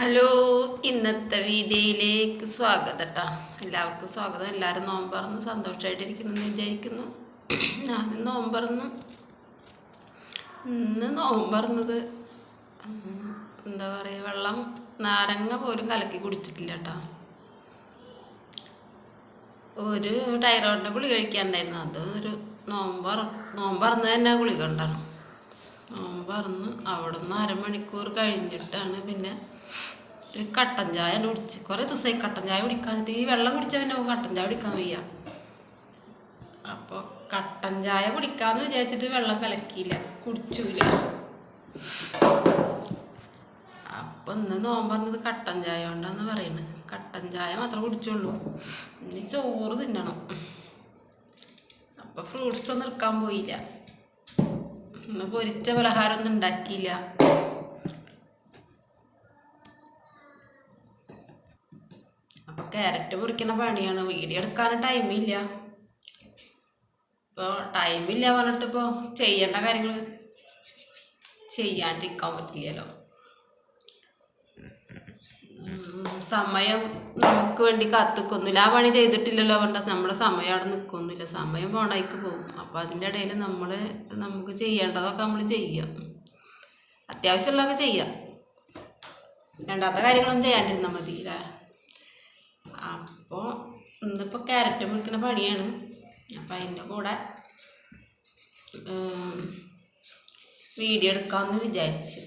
Hello ഇന്നത്തെ വീഡിയോയിലേക്ക് സ്വാഗതം കേട്ടോ എല്ലാവർക്കും സ്വാഗതം. എല്ലാവരും നോമ്പറന്ന് സന്തോഷമായിട്ടിരിക്കണമെന്ന് വിചാരിക്കുന്നു. ഞാനും നോമ്പറന്ന്. ഇന്ന് നോമ്പറന്നത് എന്താ പറയുക വെള്ളം നാരങ്ങ പോലും കലക്കി കുടിച്ചിട്ടില്ല കേട്ടോ ഒരു ടൈറോയിഡിന്റെ ഗുളിക കഴിക്കാണ്ടായിരുന്നു. അത് ഒരു നോമ്പർ നോമ്പറന്ന് തന്നെ ഗുളിക ഉണ്ടായിരുന്നു നോമ്പറന്ന് അവിടെ നിന്ന് അരമണിക്കൂർ കഴിഞ്ഞിട്ടാണ് പിന്നെ ഇത്തിരി കട്ടൻ ചായ കുടിച്ച്. കുറേ ദിവസമായി കട്ടൻ ചായ കുടിക്കാൻ ഈ വെള്ളം കുടിച്ചാൽ പിന്നെ കട്ടൻ ചായ കുടിക്കാൻ വയ്യ. അപ്പോൾ കട്ടൻ ചായ കുടിക്കാമെന്ന് വിചാരിച്ചിട്ട് വെള്ളം കലക്കിയില്ല. കുടിച്ചില്ല. അപ്പം ഇന്ന് നോമ്പറഞ്ഞത് കട്ടൻ ചായ കൊണ്ടാന്ന് പറയുന്നത് കട്ടൻ ചായ മാത്രമേ കുടിച്ചുള്ളൂ. ഇനി ചോറ് തിന്നണം. അപ്പം ഫ്രൂട്ട്സ് ഒന്നും എടുക്കാൻ പോയില്ല. ഇന്ന് പൊരിച്ച പലഹാരമൊന്നും ഉണ്ടാക്കിയില്ല അപ്പൊ ക്യാരറ്റ് മുറിക്കുന്ന പണിയാണ്. വീഡിയോ എടുക്കാൻ ടൈമില്ല ഇപ്പോൾ ടൈമില്ല പറഞ്ഞിട്ട് ഇപ്പോൾ ചെയ്യേണ്ട കാര്യങ്ങൾ ചെയ്യാണ്ടിരിക്കാൻ പറ്റില്ലല്ലോ. സമയം നമുക്ക് വേണ്ടി കത്തിക്കൊന്നുമില്ല. ആ പണി ചെയ്തിട്ടില്ലല്ലോ പറഞ്ഞ നമ്മുടെ സമയം അവിടെ നിൽക്കൊന്നുമില്ല സമയം പോണേക്ക് പോകും. അപ്പോൾ അതിന്റെ ഇടയിൽ നമ്മൾ നമുക്ക് ചെയ്യേണ്ടതൊക്കെ നമ്മൾ ചെയ്യാം. അത്യാവശ്യമുള്ളതൊക്കെ ചെയ്യാം. രണ്ടാമത്തെ കാര്യങ്ങളൊന്നും ചെയ്യാണ്ടിരുന്നാൽ മതി അപ്പോൾ ഇന്നിപ്പോൾ ക്യാരറ്റ് മുറിക്കുന്ന പണിയാണ്. അപ്പം അതിന്റെ കൂടെ വീഡിയോ എടുക്കാമെന്ന് വിചാരിച്ച്.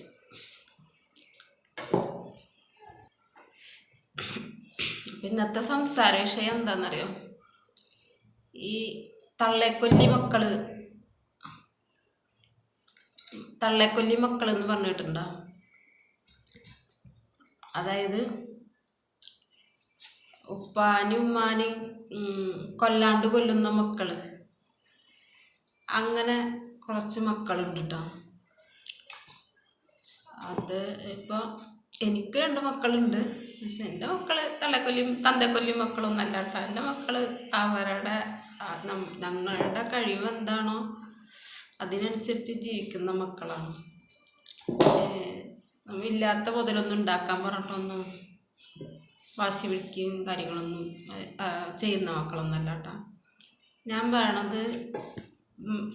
ഇന്നത്തെ സംസാര വിഷയം എന്താണെന്നറിയോ? ഈ തള്ളേക്കൊല്ലി മക്കൾ തള്ളേക്കൊല്ലി മക്കൾ എന്ന് പറഞ്ഞിട്ടുണ്ടോ? അതായത് ഉപ്പാനും ഉമ്മാനും കൊല്ലാണ്ട് കൊല്ലുന്ന മക്കൾ. അങ്ങനെ കുറച്ച് മക്കളുണ്ട് കേട്ടോ അത് ഇപ്പോൾ എനിക്ക് രണ്ട് മക്കളുണ്ട്. പക്ഷെ എന്റെ മക്കൾ തള്ളക്കൊല്ലിയും തന്തക്കൊല്ലിയും മക്കളൊന്നും അല്ല കേട്ടോ. എന്റെ മക്കൾ അവരുടെ ഞങ്ങളുടെ കഴിവ് എന്താണോ അതിനനുസരിച്ച് ജീവിക്കുന്ന മക്കളാണ്. ഇല്ലാത്ത മുതലൊന്നും ഉണ്ടാക്കാൻ പറഞ്ഞിട്ടൊന്നും വാശി പിടിക്കുകയും കാര്യങ്ങളൊന്നും ചെയ്യുന്ന മക്കളൊന്നും അല്ല കേട്ടോ. ഞാൻ പറയണത്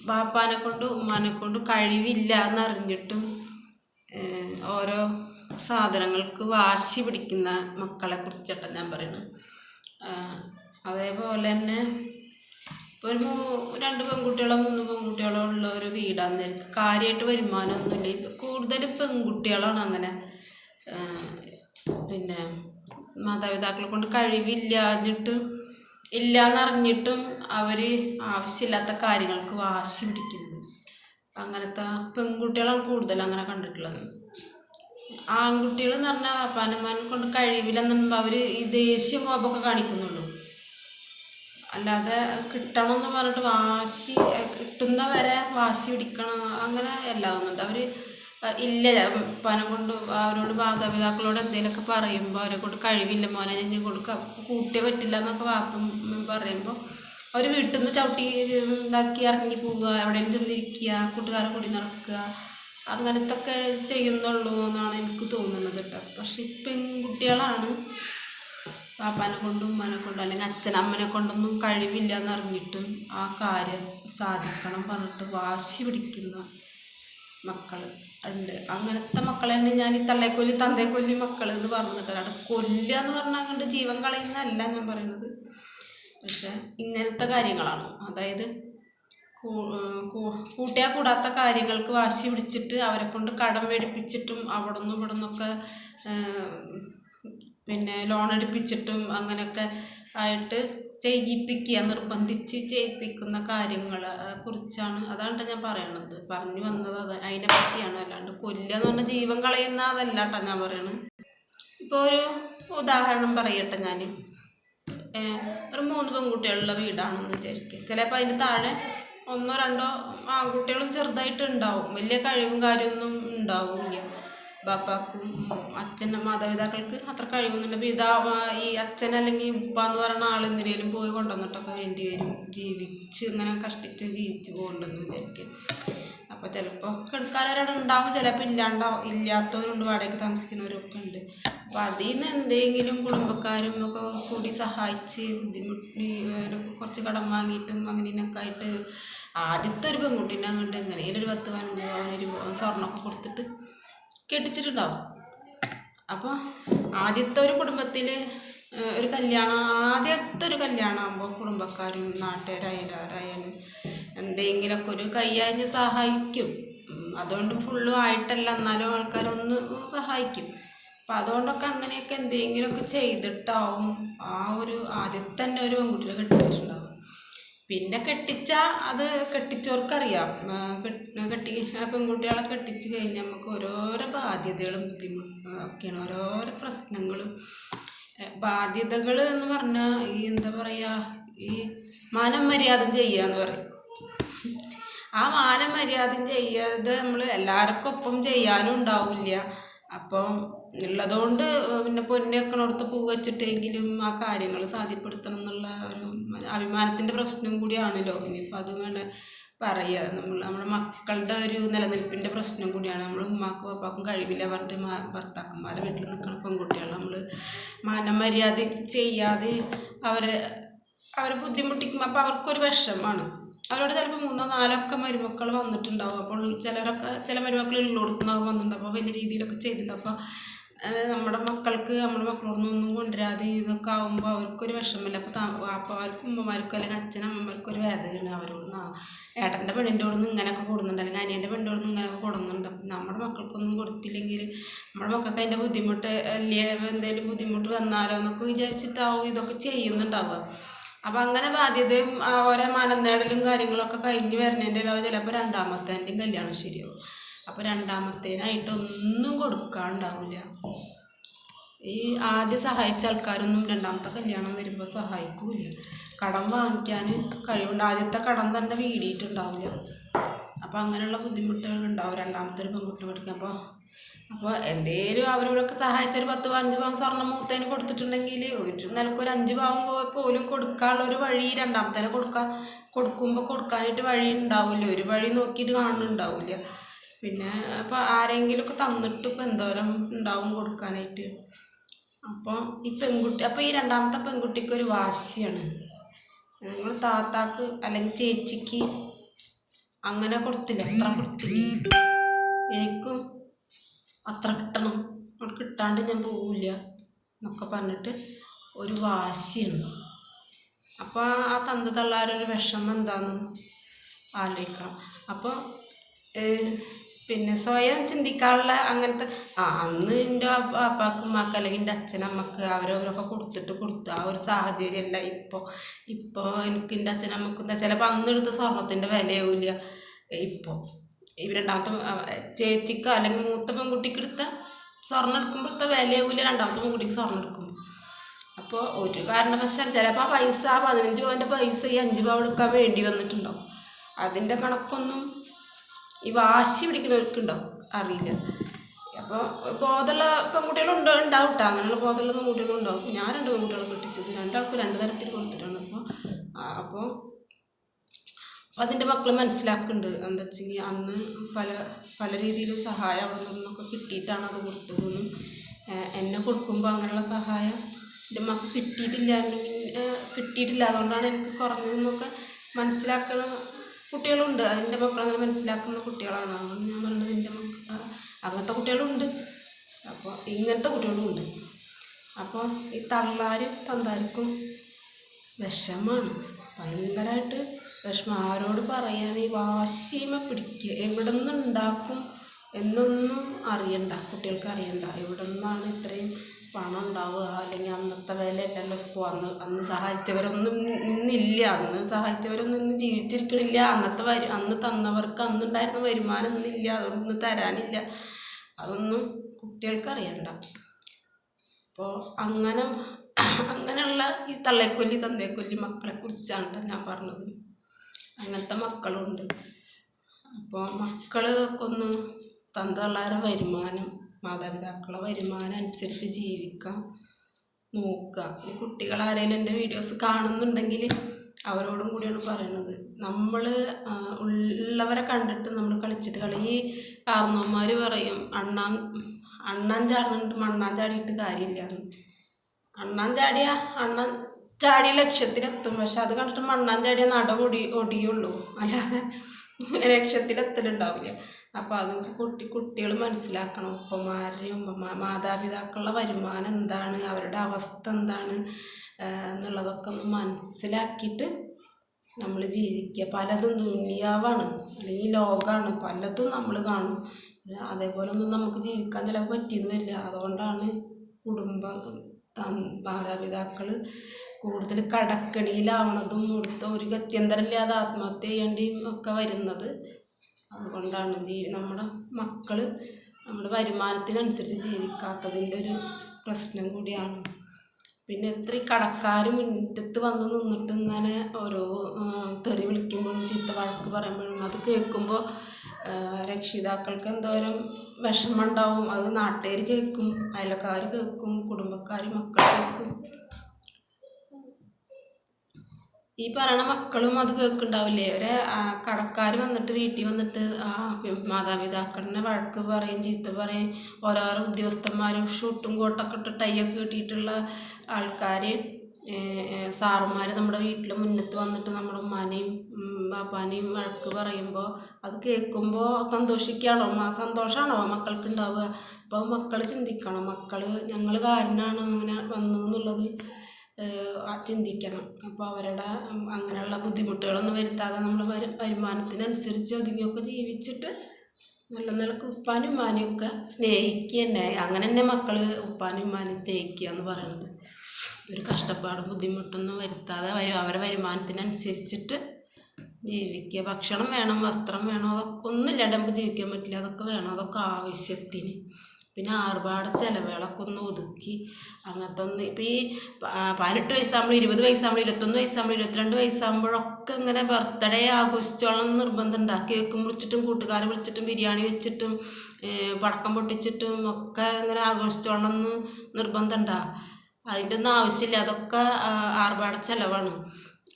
ബാപ്പാനെ കൊണ്ട് ഉമ്മാനെ കൊണ്ട് കഴിവില്ല എന്നറിഞ്ഞിട്ടും ഓരോ സാധനങ്ങൾക്ക് വാശി പിടിക്കുന്ന മക്കളെ കുറിച്ചിട്ടാണ് ഞാൻ പറയുന്നത് അതേപോലെ തന്നെ ഇപ്പോൾ ഒരു രണ്ട് പെൺകുട്ടികളോ മൂന്ന് പെൺകുട്ടികളോ ഉള്ള ഒരു വീടാന്ന് കാര്യമായിട്ട് വരുമാനമൊന്നുമില്ല. ഇപ്പം കൂടുതൽ പെൺകുട്ടികളാണ് അങ്ങനെ പിന്നെ മാതാപിതാക്കളെ കൊണ്ട് കഴിവില്ലാഞ്ഞിട്ടും ഇല്ലാന്നറിഞ്ഞിട്ടും അവർ ആവശ്യമില്ലാത്ത കാര്യങ്ങൾക്ക് വാശി പിടിക്കുന്നത്. അങ്ങനത്തെ പെൺകുട്ടികളാണ് കൂടുതൽ അങ്ങനെ കണ്ടിട്ടുള്ളത്. ആൺകുട്ടികൾ എന്ന് പറഞ്ഞാൽ അപ്പാനമ്മാനെ കൊണ്ട് കഴിവില്ലെന്ന് പറയുമ്പോൾ അവർ ഈ ദേഷ്യം കോപമൊക്കെ കാണിക്കുന്നുള്ളൂ. അല്ലാതെ കിട്ടണം എന്ന് പറഞ്ഞിട്ട് വാശി കിട്ടുന്ന വരെ വാശി പിടിക്കണം അങ്ങനെ എല്ലാം ഒന്നുണ്ട് അവർ ഇല്ല പന കൊണ്ട് അവരോട് മാതാപിതാക്കളോട് എന്തെങ്കിലുമൊക്കെ പറയുമ്പോൾ അവരെ കൊണ്ട് കഴിവില്ല മോനെ ഞാൻ കൊടുക്കാം കൂട്ടിയേ പറ്റില്ല എന്നൊക്കെ വാപ്പം പറയുമ്പോൾ അവർ വീട്ടിൽ നിന്ന് ചവിട്ടി ഇതാക്കി ഇറങ്ങി പോവുക എവിടെയും ചെന്നിരിക്കുക കൂട്ടുകാരെ കൂടി നടക്കുക അങ്ങനത്തെ ഒക്കെ ചെയ്യുന്നുള്ളൂ എന്നാണ് എനിക്ക് തോന്നുന്നത് കേട്ടോ. പക്ഷെ പെൺകുട്ടികളാണ് പാപ്പാനെ കൊണ്ടും ഉമ്മനെ കൊണ്ടും അല്ലെങ്കിൽ അച്ഛൻ അമ്മനെ കൊണ്ടൊന്നും കഴിവില്ല എന്നറിഞ്ഞിട്ടും ആ കാര്യം സാധിക്കണം പറഞ്ഞിട്ട് വാശി പിടിക്കുന്ന മക്കൾ ഉണ്ട്. അങ്ങനത്തെ മക്കളെയാണ് ഞാൻ ഈ തള്ളേക്കൊല്ലി തന്തേക്കൊല്ലി മക്കൾ എന്ന് പറഞ്ഞിട്ട് അവിടെ കൊല്ലുക എന്ന് പറഞ്ഞാൽ അങ്ങോട്ട് ജീവൻ കളയുന്നതല്ല ഞാൻ പറയുന്നത് പക്ഷെ ഇങ്ങനത്തെ കാര്യങ്ങളാണ്. അതായത് കൂട്ടിയാൽ കൂടാത്ത കാര്യങ്ങൾക്ക് വാശി പിടിച്ചിട്ട് അവരെ കൊണ്ട് കടം മേടിപ്പിച്ചിട്ടും അവിടെ നിന്നും ഇവിടെ നിന്നൊക്കെ പിന്നെ ലോൺ എടുപ്പിച്ചിട്ടും അങ്ങനെയൊക്കെ ആയിട്ട് ചെയ്യിപ്പിക്കുക നിർബന്ധിച്ച് ചെയ്യിപ്പിക്കുന്ന കാര്യങ്ങളെ കുറിച്ചാണ് അതാണ് ഞാൻ പറയണത്. പറഞ്ഞു വന്നത് അത് അതിനെ പറ്റിയാണ്. അല്ലാണ്ട് കൊല്ലുക എന്ന് പറഞ്ഞാൽ ജീവൻ കളയുന്ന അതല്ല കേട്ടോ ഞാൻ പറയണത് ഇപ്പോൾ ഒരു ഉദാഹരണം പറയട്ടെ ഞാൻ ഒരു മൂന്ന് പെൺകുട്ടികളുള്ള വീടാണെന്ന് വിചാരിക്കുക. ചിലപ്പോൾ അതിന്റെ താഴെ ഒന്നോ രണ്ടോ ആൺകുട്ടികളും ചെറുതായിട്ട് ഉണ്ടാവും. വലിയ കഴിവും കാര്യമൊന്നും ഉണ്ടാവില്ല. ബാപ്പാക്കും അച്ഛൻ മാതാപിതാക്കൾക്ക് അത്ര കഴിവൊന്നുമില്ല പിതാവ് ഈ അച്ഛൻ അല്ലെങ്കിൽ ഉപ്പ എന്ന് പറയുന്ന ആൾ എന്തിനേലും പോയി കൊണ്ടുവന്നിട്ടൊക്കെ വേണ്ടി വരും. ജീവിച്ച് ഇങ്ങനെ കഷ്ടിച്ച് ജീവിച്ച് പോകണ്ടെന്ന് വിചാരിക്കും. അപ്പോൾ ചിലപ്പോൾ കിടക്കാരൊരാടെ ഉണ്ടാവും ചിലപ്പോൾ ഇല്ലാണ്ടാവും ഇല്ലാത്തവരുണ്ട് വാടകയ്ക്ക് താമസിക്കുന്നവരൊക്കെ ഉണ്ട്. അപ്പോൾ അതിൽ നിന്ന് എന്തെങ്കിലും കുടുംബക്കാരും ഒക്കെ കൂടി സഹായിച്ച് ബുദ്ധിമുട്ടി കുറച്ച് കടം വാങ്ങിയിട്ടും അങ്ങനെയൊക്കെ ആയിട്ട് ആദ്യത്തെ ഒരു പെൺകുട്ടീനെ അങ്ങോട്ട് എങ്ങനെയും ഒരു പത്ത് പതിനഞ്ച് പവൻ ഒരു സ്വർണമൊക്കെ കൊടുത്തിട്ട് കെട്ടിച്ചിട്ടുണ്ടാവും അപ്പോൾ ആദ്യത്തെ ഒരു കുടുംബത്തിൽ ഒരു കല്യാണം ആദ്യത്തെ ഒരു കല്യാണം ആകുമ്പോൾ കുടുംബക്കാരും നാട്ടുകാരായാലും എന്തെങ്കിലുമൊക്കെ ഒരു കൈയഞ്ഞ് സഹായിക്കും. അതുകൊണ്ട് ഫുള്ളും ആയിട്ടല്ല എന്നാലും ആൾക്കാരൊന്ന് സഹായിക്കും. അപ്പം അതുകൊണ്ടൊക്കെ അങ്ങനെയൊക്കെ എന്തെങ്കിലുമൊക്കെ ചെയ്തിട്ടാവും ആ ഒരു ആദ്യത്തെ തന്നെ ഒരു പെൺകുട്ടിയെ കെട്ടിച്ചിട്ടുണ്ടാവും പിന്നെ കെട്ടിച്ച അത് കെട്ടിച്ചവർക്കറിയാം. കെട്ടി പെൺകുട്ടികളെ കെട്ടിച്ച് കഴിഞ്ഞാൽ നമുക്ക് ഓരോരോ ബാധ്യതകളും ബുദ്ധിമുട്ട് ഒക്കെയാണ് ഓരോരോ പ്രശ്നങ്ങളും. ബാധ്യതകൾ എന്ന് പറഞ്ഞാൽ ഈ എന്താ പറയുക ഈ മാനം മര്യാദ ചെയ്യുക എന്ന് പറയും. ആ മാനം മര്യാദ ചെയ്യാതെ നമ്മൾ എല്ലാവർക്കും ഒപ്പം ചെയ്യാനും ഉണ്ടാവില്ല. അപ്പം ഉള്ളതുകൊണ്ട് പിന്നെ പൊന്നൊക്കണോടത്ത് പൂ വെച്ചിട്ടെങ്കിലും ആ കാര്യങ്ങൾ സാധ്യപ്പെടുത്തണം എന്നുള്ള ഒരു അഭിമാനത്തിന്റെ പ്രശ്നം കൂടിയാണല്ലോ. ഇനിയിപ്പോൾ അത് വേണ്ട പറയുക. നമ്മൾ നമ്മുടെ മക്കളുടെ ഒരു നിലനിൽപ്പിന്റെ പ്രശ്നം കൂടിയാണ്. നമ്മൾ ഉമ്മാക്കും പപ്പാക്കും കഴിവില്ല പറഞ്ഞിട്ട് മാ ഭർത്താക്കന്മാരെ വീട്ടിൽ നിൽക്കുന്ന പെൺകുട്ടികൾ നമ്മൾ മാനമര്യാദ ചെയ്യാതെ അവരെ അവരെ ബുദ്ധിമുട്ടിക്കുമ്പോൾ അപ്പോൾ അവർക്കൊരു വിഷമാണ്. അവരോട് ചിലപ്പോൾ മൂന്നോ നാലോ ഒക്കെ മരുമക്കൾ വന്നിട്ടുണ്ടാവും. അപ്പോൾ ചിലരൊക്കെ ചില മരുമക്കൾ ഉള്ളിടത്തുനിന്നാവും വന്നിട്ടുണ്ടാവും. അപ്പോൾ വലിയ രീതിയിലൊക്കെ ചെയ്തിട്ടുണ്ട്. അപ്പോൾ നമ്മുടെ മക്കൾക്ക് നമ്മുടെ മക്കളൊന്നും ഒന്നും കൊണ്ടുവരാതെ ഇതൊക്കെ ആകുമ്പോൾ അവർക്കൊരു വിഷമമില്ല. അപ്പോൾ വാപ്പമാർക്കും ഉമ്മമാർക്കും അല്ലെങ്കിൽ അച്ഛനമ്മമാർക്കും ഒരു വേദനയാണ് അവരോട്. ഏട്ടന്റെ പെണ്ണിന്റെ അവിടെ നിന്ന് ഇങ്ങനെയൊക്കെ കൊടുക്കുന്നുണ്ട് അല്ലെങ്കിൽ അനിയന്റെ പെണ്ണിന്റെ അവിടെ നിന്ന് ഇങ്ങനെയൊക്കെ കൊടുക്കുന്നുണ്ട് അപ്പം നമ്മുടെ മക്കൾക്കൊന്നും കൊടുത്തില്ലെങ്കിൽ നമ്മുടെ മക്കൾക്ക് അതിന്റെ ബുദ്ധിമുട്ട് അല്ലെങ്കിൽ എന്തെങ്കിലും ബുദ്ധിമുട്ട് വന്നാലോ എന്നൊക്കെ വിചാരിച്ചിട്ടാവും ഇതൊക്കെ ചെയ്യുന്നുണ്ടാവുക. അപ്പം അങ്ങനെ ബാധ്യതയും ഓരോ മാനനേടലും കാര്യങ്ങളൊക്കെ കഴിഞ്ഞ് വരുന്നതിന്റെ ഇടവ് ചിലപ്പോൾ രണ്ടാമത്തേന്റെയും കല്യാണം ശരിയാവും. അപ്പോൾ രണ്ടാമത്തേനായിട്ടൊന്നും കൊടുക്കാണ്ടാവില്ല ഈ ആദ്യം സഹായിച്ച ആൾക്കാരൊന്നും രണ്ടാമത്തെ കല്യാണം വരുമ്പോൾ സഹായിക്കൂല. കടം വാങ്ങിക്കാൻ കഴിവുണ്ട്. ആദ്യത്തെ കടം തന്നെ വീടിയിട്ടുണ്ടാവില്ല അപ്പോൾ അങ്ങനെയുള്ള ബുദ്ധിമുട്ടുകൾ ഉണ്ടാവും. രണ്ടാമത്തെ ഒരു പെൺകുട്ടി പഠിക്കാൻ അപ്പോൾ എന്തേലും അവരോടൊക്കെ സഹായിച്ച ഒരു പത്ത് പതിനഞ്ച് പവൻ സ്വർണം മൂത്തേന് കൊടുത്തിട്ടുണ്ടെങ്കിൽ ഒരു നിലയ്ക്ക് ഒരു അഞ്ച് പവൻ പോലും കൊടുക്കാനുള്ള ഒരു വഴി രണ്ടാമത്തേനെ കൊടുക്കാൻ കൊടുക്കുമ്പോൾ കൊടുക്കാനായിട്ട് വഴി ഉണ്ടാവില്ല. ഒരു വഴി നോക്കിയിട്ട് കാണുന്നുണ്ടാവില്ല. പിന്നെ അപ്പോൾ ആരെങ്കിലുമൊക്കെ തന്നിട്ട് ഇപ്പം എന്തോരം ഉണ്ടാവും കൊടുക്കാനായിട്ട്. അപ്പോൾ ഈ പെൺകുട്ടി അപ്പോൾ ഈ രണ്ടാമത്തെ പെൺകുട്ടിക്ക് ഒരു വാശിയാണ്. നിങ്ങൾ താത്താക്ക് അല്ലെങ്കിൽ ചേച്ചിക്ക് അങ്ങനെ കൊടുത്തില്ല. അത്ര കൊടുത്തില്ല? എനിക്കും അത്ര കിട്ടണം അത് കിട്ടാണ്ട് ഞാൻ പോവില്ല എന്നൊക്കെ പറഞ്ഞിട്ട് ഒരു വാശിയുണ്ട് അപ്പോൾ ആ തന്ത തള്ളാരൊരു വിഷമം എന്താണെന്ന് ആലോചിക്കണം. അപ്പോൾ പിന്നെ സ്വയം ചിന്തിക്കാനുള്ള അങ്ങനത്തെ ആ അന്ന് എന്റെ അപ്പാക്കും ഉമ്മാക്ക് അല്ലെങ്കിൽ എന്റെ അച്ഛനമ്മക്ക് അവരവരൊക്കെ കൊടുത്തിട്ട് കൊടുത്തു ആ ഒരു സാഹചര്യം അല്ല ഇപ്പോൾ ഇപ്പോൾ എനിക്ക് എന്റെ അച്ഛനമ്മക്ക് എന്താ ചിലപ്പോൾ അന്ന് എടുത്ത സ്വർണത്തിന്റെ വിലയാവില്ല. ഇപ്പോൾ രണ്ടാമത്തെ ചേച്ചിക്ക് അല്ലെങ്കിൽ മൂത്ത പെൺകുട്ടിക്ക് എടുത്ത സ്വർണം എടുക്കുമ്പോഴത്തെ വിലയാവില്ല രണ്ടാമത്തെ പെൺകുട്ടിക്ക് സ്വർണം എടുക്കുമ്പോൾ അപ്പോൾ ഒരു കാരണവശാൽ ചിലപ്പോൾ ആ പൈസ ആ പതിനഞ്ച് പവന്റെ പൈസ ഈ അഞ്ച് പവൻ എടുക്കാൻ വേണ്ടി വന്നിട്ടുണ്ടാവും. അതിന്റെ കണക്കൊന്നും ഈ വാശി പിടിക്കുന്നവർക്കുണ്ടാവും അറിയില്ല. അപ്പോൾ ബോധമുള്ള പെൺകുട്ടികളുണ്ട് ഉണ്ടാവും കേട്ടോ അങ്ങനെയുള്ള ബോധമുള്ള പെൺകുട്ടികളുണ്ടാവും ഞാൻ രണ്ട് പെൺകുട്ടികളെ കെട്ടിച്ചത്. രണ്ടാൾക്കും രണ്ട് തരത്തിൽ കൊടുത്തിട്ടാണ് അപ്പോൾ അപ്പോൾ അതിന്റെ മക്കൾ മനസ്സിലാക്കുന്നുണ്ട് എന്താ വെച്ചെങ്കിൽ അന്ന് പല പല രീതിയിലും സഹായം അവിടെ നിന്നൊക്കെ കിട്ടിയിട്ടാണ് അത് കൊടുത്തതെന്നും എന്നെ. കൊടുക്കുമ്പോൾ അങ്ങനെയുള്ള സഹായം എന്റെ മക്കൾ കിട്ടിയിട്ടില്ല അല്ലെങ്കിൽ കിട്ടിയിട്ടില്ല അതുകൊണ്ടാണ് എനിക്ക് കുറഞ്ഞതെന്നൊക്കെ മനസ്സിലാക്കുന്ന കുട്ടികളുണ്ട്. അതിന്റെ മക്കൾ അങ്ങനെ മനസ്സിലാക്കുന്ന കുട്ടികളാണ്. അതുകൊണ്ട് ഞാൻ പറഞ്ഞത് എന്റെ മക്കൾ അങ്ങനത്തെ കുട്ടികളുണ്ട്. അപ്പോൾ ഇങ്ങനത്തെ കുട്ടികളുമുണ്ട് അപ്പോൾ ഈ തള്ളാരും തന്താർക്കും വിഷമാണ്. ഭയങ്കരമായിട്ട് വിഷമം. ആരോട് പറയാൻ ഈ വാശിമ പിടിക്കുക എവിടെ നിന്നുണ്ടാക്കും എന്നൊന്നും അറിയണ്ട. കുട്ടികൾക്ക് അറിയണ്ട. എവിടെ നിന്നാണ് ഇത്രയും പണം ഉണ്ടാവുക? അല്ലെങ്കിൽ അന്നത്തെ വിലയല്ലല്ലോ ഇപ്പോൾ അന്ന് അന്ന് സഹായിച്ചവരൊന്നും നിന്നില്ല. അന്ന് സഹായിച്ചവരൊന്നും ഇന്ന് ജീവിച്ചിരിക്കണില്ല. അന്നത്തെ വരു അന്ന് തന്നവർക്ക് അന്നുണ്ടായിരുന്ന വരുമാനം ഇന്നില്ല. അതുകൊണ്ട് ഇന്ന് തരാനില്ല. അതൊന്നും കുട്ടികൾക്ക് അറിയണ്ട. അപ്പോൾ അങ്ങനെ അങ്ങനെയുള്ള ഈ തള്ളേക്കൊല്ലി തന്തേക്കൊല്ലി മക്കളെ കുറിച്ചാണ് ഞാൻ പറഞ്ഞത്. അങ്ങനത്തെ മക്കളുണ്ട്. അപ്പോൾ മക്കളൊക്കെ ഒന്ന് തന്തള്ളാരെ വരുമാനം മാതാപിതാക്കളെ വരുമാനം അനുസരിച്ച് ജീവിക്കാം നോക്കുക ഈ കുട്ടികൾ ആരെങ്കിലും എന്റെ വീഡിയോസ് കാണുന്നുണ്ടെങ്കിൽ അവരോടും കൂടിയാണ് പറയണത്. നമ്മൾ ഉള്ളവരെ കണ്ടിട്ട് നമ്മൾ കളിച്ചിട്ട് കളി. ഈ കാർന്നവന്മാർ പറയും അണ്ണാൻ അണ്ണാൻ ചാടുന്നുണ്ട് മണ്ണാൻ ചാടിയിട്ട് കാര്യമില്ല. അണ്ണാൻ ചാടിയ അണ്ണാൻ ചാടിയ ലക്ഷ്യത്തിലെത്തും പക്ഷെ അത് കണ്ടിട്ട് മണ്ണാൻ ചാടിയ നട ഒടി ഒടിയുള്ളൂ. അല്ലാതെ ലക്ഷ്യത്തിലെത്തലുണ്ടാവില്ല അപ്പോൾ അത് കുട്ടി കുട്ടികൾ മനസ്സിലാക്കണം. ഉപ്പമാരുടെയും ഉമ്മമാ മാതാപിതാക്കളുടെ വരുമാനം എന്താണ്? അവരുടെ അവസ്ഥ എന്താണ്? എന്നുള്ളതൊക്കെ ഒന്ന് മനസ്സിലാക്കിയിട്ട് നമ്മൾ ജീവിക്കുക. പലതും ദുനിയാവാണ്. അല്ലെങ്കിൽ ലോകമാണ്. പലതും നമ്മൾ കാണും. അതേപോലെ ഒന്നും നമുക്ക് ജീവിക്കാൻ ചിലപ്പോൾ പറ്റിയെന്ന് വരില്ല അതുകൊണ്ടാണ് കുടുംബ മാതാപിതാക്കൾ കൂടുതൽ കടക്കണിയിലാവണതും ഇവിടുത്തെ ഒരു ഗത്യന്തരമില്ലാതെ ആത്മഹത്യ ചെയ്യേണ്ടിയും ഒക്കെ വരുന്നത്. അതുകൊണ്ടാണ് ജീ നമ്മുടെ മക്കൾ നമ്മുടെ വരുമാനത്തിനനുസരിച്ച് ജീവിക്കാത്തതിന്റെ ഒരു പ്രശ്നം കൂടിയാണ്. പിന്നെ എത്ര കടക്കാർ മുറ്റത്ത് വന്ന് നിന്നിട്ട് ഇങ്ങനെ ഓരോ തെറി വിളിക്കുമ്പോഴും ചീത്ത വഴക്ക് പറയുമ്പോഴും അത് കേൾക്കുമ്പോൾ രക്ഷിതാക്കൾക്ക് എന്തോരം വിഷമം ഉണ്ടാവും. അത് നാട്ടുകാർ കേൾക്കും അയലക്കാർ കേൾക്കും കുടുംബക്കാർ മക്കൾ കേൾക്കും. ഈ പറയണ മക്കളും അത് കേൾക്കുന്നുണ്ടാവില്ലേ ഒരു കടക്കാർ വന്നിട്ട് വീട്ടിൽ വന്നിട്ട് ആ മാതാപിതാക്കളുടെ വഴക്ക് പറയും ചീത്ത പറയും. ഓരോരോ ഉദ്യോഗസ്ഥന്മാരും ഷൂട്ടും കോട്ടൊക്കെ ഇട്ട് ടൈയൊക്കെ കിട്ടിയിട്ടുള്ള ആൾക്കാർ സാറുമാർ നമ്മുടെ വീട്ടിൽ മുന്നത്ത് വന്നിട്ട് നമ്മുടെ ഉമ്മാനെയും പാപ്പാനെയും വഴക്ക് പറയുമ്പോൾ അത് കേൾക്കുമ്പോൾ സന്തോഷിക്കുകയാണോ സന്തോഷമാണോ മക്കൾക്ക് ഉണ്ടാവുക അപ്പോൾ മക്കൾ ചിന്തിക്കണം. മക്കൾ ഞങ്ങൾ കാരനാണ് അങ്ങനെ വന്നു എന്നുള്ളത് ചിന്തിക്കണം. അപ്പോൾ അവരുടെ അങ്ങനെയുള്ള ബുദ്ധിമുട്ടുകളൊന്നും വരുത്താതെ നമ്മൾ വരു വരുമാനത്തിനനുസരിച്ച് ഒതുങ്ങിയൊക്കെ ജീവിച്ചിട്ട് നല്ല നിലയ്ക്ക് ഉപ്പാനും ഉമ്മാനും ഒക്കെ സ്നേഹിക്കുക തന്നെ. അങ്ങനെ തന്നെ മക്കൾ ഉപ്പാനും ഉമ്മാനും സ്നേഹിക്കുക എന്ന് പറയുന്നത് ഒരു കഷ്ടപ്പാടും ബുദ്ധിമുട്ടൊന്നും വരുത്താതെ വരും അവരെ വരുമാനത്തിനനുസരിച്ചിട്ട് ജീവിക്കുക. ഭക്ഷണം വേണം വസ്ത്രം വേണം അതൊക്കെ ഒന്നുമില്ലാണ്ട് നമുക്ക് ജീവിക്കാൻ പറ്റില്ല. അതൊക്കെ വേണം അതൊക്കെ ആവശ്യത്തിന്. പിന്നെ ആർഭാട ചിലവുകളൊക്കെ ഒന്ന് ഒതുക്കി അങ്ങനത്തെ ഒന്ന് ഇപ്പം ഈ പതിനെട്ട് വയസ്സാകുമ്പോൾ ഇരുപത് വയസ്സാകുമ്പോൾ ഇരുപത്തൊന്ന് വയസ്സാകുമ്പോൾ ഇരുപത്തിരണ്ട് വയസ്സാകുമ്പോഴൊക്കെ ഇങ്ങനെ ബർത്ത്ഡേ ആഘോഷിച്ചോളം നിർബന്ധം ഉണ്ടാക്കി കേക്കും വിളിച്ചിട്ടും കൂട്ടുകാരെ വിളിച്ചിട്ടും ബിരിയാണി വെച്ചിട്ടും പടക്കം പൊട്ടിച്ചിട്ടും ഒക്കെ ഇങ്ങനെ ആഘോഷിച്ചോളം എന്ന് നിർബന്ധം ഉണ്ടാ അതിന്റെ ഒന്നും ആവശ്യമില്ല. അതൊക്കെ ആർഭാട ചിലവാണ്.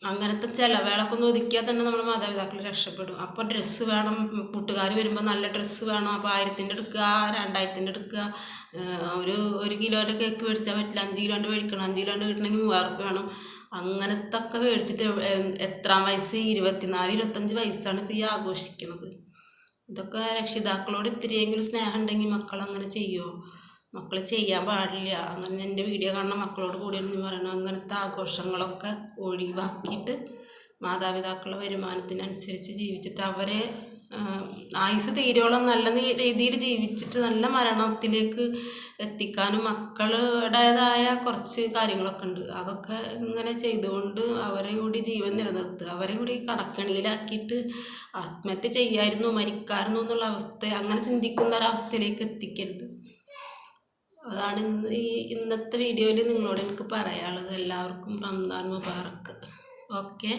അങ്ങനത്തെ ചിലവേളൊക്കെ ഒന്ന് ഒതുക്കിയാൽ തന്നെ നമ്മൾ മാതാപിതാക്കൾ രക്ഷപ്പെടും. അപ്പോൾ ഡ്രസ്സ് വേണം കൂട്ടുകാർ വരുമ്പോൾ നല്ല ഡ്രസ്സ് വേണം. അപ്പോൾ ആയിരത്തിന്റെ എടുക്കുക രണ്ടായിരത്തിന്റെ എടുക്കുക. ഒരു ഒരു കിലോന്റെ കേക്ക് മേടിച്ചാൽ പറ്റില്ല. അഞ്ച് കിലോന്റെ മേടിക്കണം അഞ്ച് കിലോന്റെ കിട്ടണമെങ്കിൽ മൂവായിരം റുപ്യ വേണം അങ്ങനത്തെ ഒക്കെ മേടിച്ചിട്ട് എത്രാം വയസ്സ്? ഇരുപത്തിനാല് ഇരുപത്തഞ്ച് വയസ്സാണ് ഇപ്പോൾ ഈ ആഘോഷിക്കുന്നത് ഇതൊക്കെ രക്ഷിതാക്കളോട് ഇത്തിരിയെങ്കിലും സ്നേഹം ഉണ്ടെങ്കിൽ മക്കൾ അങ്ങനെ ചെയ്യുമോ മക്കൾ ചെയ്യാൻ പാടില്ല. അങ്ങനെ എന്റെ വീഡിയോ കാണുന്ന മക്കളോട് കൂടിയാണ് ഞാൻ പറയണത് അങ്ങനത്തെ ആഘോഷങ്ങളൊക്കെ ഒഴിവാക്കിയിട്ട് മാതാപിതാക്കളുടെ വരുമാനത്തിനനുസരിച്ച് ജീവിച്ചിട്ട് അവരെ ആയുസ് തീരോളം നല്ല രീതിയിൽ ജീവിച്ചിട്ട് നല്ല മരണത്തിലേക്ക് എത്തിക്കാനും മക്കളുടേതായ കുറച്ച് കാര്യങ്ങളൊക്കെ ഉണ്ട്. അതൊക്കെ ഇങ്ങനെ ചെയ്തുകൊണ്ട് അവരെ കൂടി ജീവൻ നിലനിർത്തുക. അവരെ കൂടി കടക്കണിയിലാക്കിയിട്ട് ആത്മഹത്യ ചെയ്യായിരുന്നു മരിക്കായിരുന്നു എന്നുള്ള അവസ്ഥ അങ്ങനെ ചിന്തിക്കുന്ന ഒരവസ്ഥയിലേക്ക് എത്തിക്കരുത്. അതാണ് ഇന്ന് ഈ ഇന്നത്തെ വീഡിയോയിൽ നിങ്ങളോട് എനിക്ക് പറയാനുള്ളത്. എല്ലാവർക്കും റംദാൻ മുബാറക്ക്. ഓക്കെ?